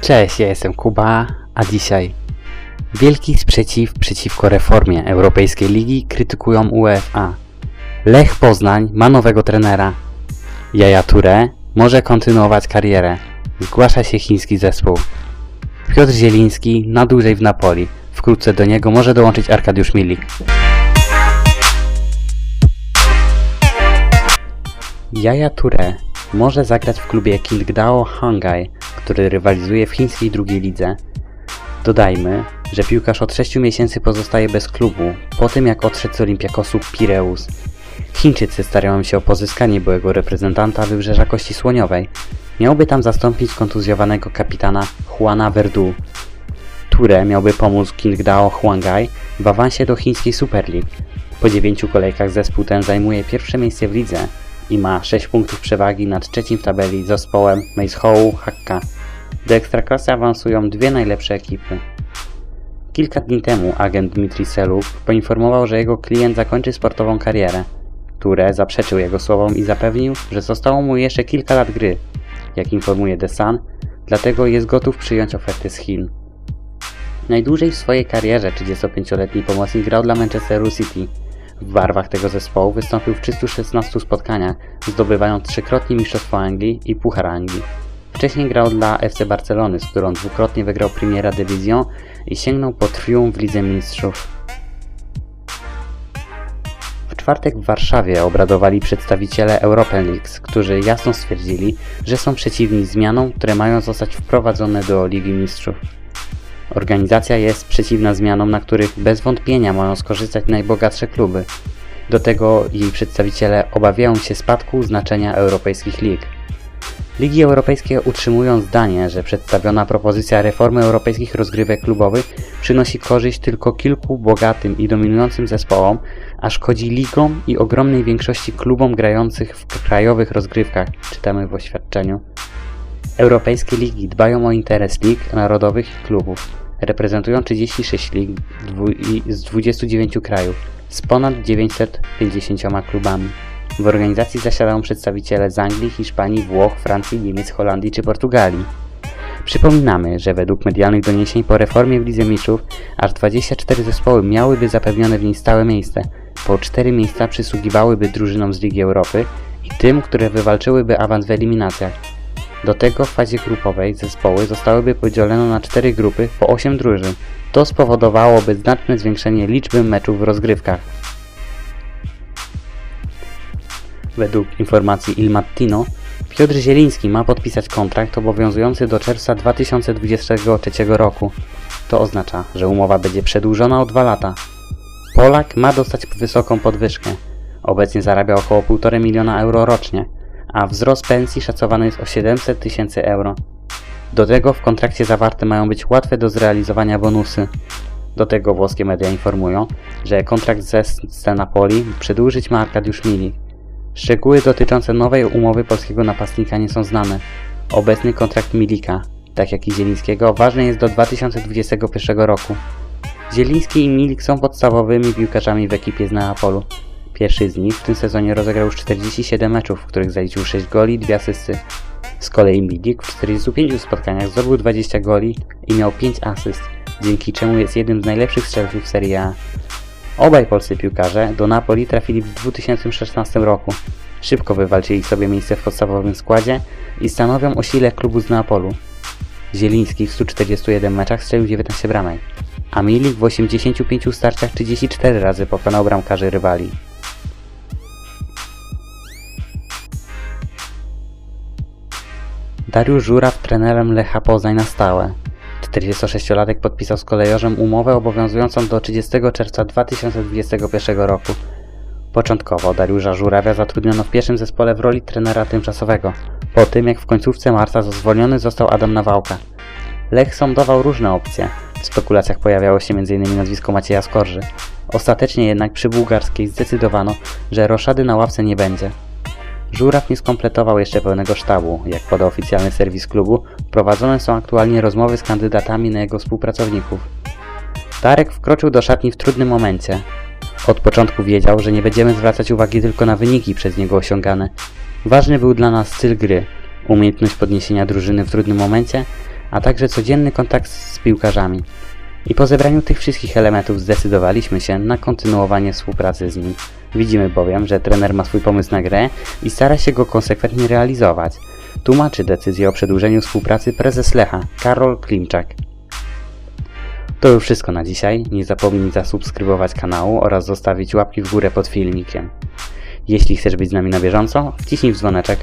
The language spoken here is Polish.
Cześć, ja jestem Kuba, a dzisiaj wielki sprzeciw przeciwko reformie Europejskiej Ligi krytykują UEFA. Lech Poznań ma nowego trenera. Jaja Touré może kontynuować karierę. Zgłasza się chiński zespół. Piotr Zieliński na dłużej w Napoli. Wkrótce do niego może dołączyć Arkadiusz Milik. Jaja Touré może zagrać w klubie Qingdao Hangai, który rywalizuje w chińskiej drugiej lidze. Dodajmy, że piłkarz od 6 miesięcy pozostaje bez klubu, po tym jak odszedł z Olympiakosu Pireus. Chińczycy starają się o pozyskanie byłego reprezentanta Wybrzeża Kości Słoniowej. Miałby tam zastąpić kontuzjowanego kapitana Juana Verdu. Touré miałby pomóc Qingdao Huangai w awansie do chińskiej Super League. Po dziewięciu kolejkach zespół ten zajmuje pierwsze miejsce w lidze i ma 6 punktów przewagi nad trzecim w tabeli zespołem Meizhou Hakka. Do Ekstraklasy awansują dwie najlepsze ekipy. Kilka dni temu agent Dmitri Seluk poinformował, że jego klient zakończy sportową karierę. Ture zaprzeczył jego słowom i zapewnił, że zostało mu jeszcze kilka lat gry. Jak informuje The Sun, dlatego jest gotów przyjąć oferty z Chin. Najdłużej w swojej karierze 35-letni pomocnik grał dla Manchesteru City. W barwach tego zespołu wystąpił w 316 spotkaniach, zdobywając trzykrotnie Mistrzostwo Anglii i Puchar Anglii. Wcześniej grał dla FC Barcelony, z którą dwukrotnie wygrał Primera Division i sięgnął po triumf w Lidze Mistrzów. W czwartek w Warszawie obradowali przedstawiciele European Leagues, którzy jasno stwierdzili, że są przeciwni zmianom, które mają zostać wprowadzone do Ligi Mistrzów. Organizacja jest przeciwna zmianom, na których bez wątpienia mają skorzystać najbogatsze kluby. Do tego jej przedstawiciele obawiają się spadku znaczenia europejskich lig. Ligi Europejskie utrzymują zdanie, że przedstawiona propozycja reformy europejskich rozgrywek klubowych przynosi korzyść tylko kilku bogatym i dominującym zespołom, a szkodzi ligom i ogromnej większości klubom grających w krajowych rozgrywkach, czytamy w oświadczeniu. Europejskie ligi dbają o interes lig narodowych i klubów. Reprezentują 36 lig z 29 krajów, z ponad 950 klubami. W organizacji zasiadają przedstawiciele z Anglii, Hiszpanii, Włoch, Francji, Niemiec, Holandii czy Portugalii. Przypominamy, że według medialnych doniesień po reformie w Lidze Mistrzów aż 24 zespoły miałyby zapewnione w niej stałe miejsce. Po 4 miejsca przysługiwałyby drużynom z Ligi Europy i tym, które wywalczyłyby awans w eliminacjach. Do tego w fazie grupowej zespoły zostałyby podzielone na 4 grupy po 8 drużyn. To spowodowałoby znaczne zwiększenie liczby meczów w rozgrywkach. Według informacji Il Mattino, Piotr Zieliński ma podpisać kontrakt obowiązujący do czerwca 2023 roku. To oznacza, że umowa będzie przedłużona o 2 lata. Polak ma dostać wysoką podwyżkę. Obecnie zarabia około 1,5 miliona euro rocznie, a wzrost pensji szacowany jest o 700 tysięcy euro. Do tego w kontrakcie zawarte mają być łatwe do zrealizowania bonusy. Do tego włoskie media informują, że kontrakt ze z Napoli przedłużyć ma Arkadiusz Milik. Szczegóły dotyczące nowej umowy polskiego napastnika nie są znane. Obecny kontrakt Milika, tak jak i Zielińskiego, ważny jest do 2021 roku. Zieliński i Milik są podstawowymi piłkarzami w ekipie z Neapolu. Pierwszy z nich w tym sezonie rozegrał już 47 meczów, w których zaliczył 6 goli i 2 asysty. Z kolei Milik w 45 spotkaniach zdobył 20 goli i miał 5 asyst, dzięki czemu jest jednym z najlepszych strzelców Serie A. Obaj polscy piłkarze do Napoli trafili w 2016 roku. Szybko wywalczyli sobie miejsce w podstawowym składzie i stanowią o sile klubu z Neapolu. Zieliński w 141 meczach strzelił 19 bramek, a Milik w 85 starciach 34 razy pokonał bramkarzy rywali. Dariusz Żuraw trenerem Lecha Poznań na stałe. 46-latek podpisał z kolejorzem umowę obowiązującą do 30 czerwca 2021 roku. Początkowo Dariusza Żurawia zatrudniono w pierwszym zespole w roli trenera tymczasowego, po tym jak w końcówce marca zwolniony został Adam Nawałka. Lech sądował różne opcje. W spekulacjach pojawiało się m.in. nazwisko Macieja Skorży. Ostatecznie jednak przy bułgarskiej zdecydowano, że roszady na ławce nie będzie. Żuraw nie skompletował jeszcze pełnego sztabu. Jak podał oficjalny serwis klubu, prowadzone są aktualnie rozmowy z kandydatami na jego współpracowników. Darek wkroczył do szatni w trudnym momencie. Od początku wiedział, że nie będziemy zwracać uwagi tylko na wyniki przez niego osiągane. Ważny był dla nas styl gry, umiejętność podniesienia drużyny w trudnym momencie, a także codzienny kontakt z piłkarzami. I po zebraniu tych wszystkich elementów zdecydowaliśmy się na kontynuowanie współpracy z nim. Widzimy bowiem, że trener ma swój pomysł na grę i stara się go konsekwentnie realizować. Tłumaczy decyzję o przedłużeniu współpracy prezes Lecha, Karol Klimczak. To już wszystko na dzisiaj. Nie zapomnij zasubskrybować kanału oraz zostawić łapki w górę pod filmikiem. Jeśli chcesz być z nami na bieżąco, wciśnij w dzwoneczek.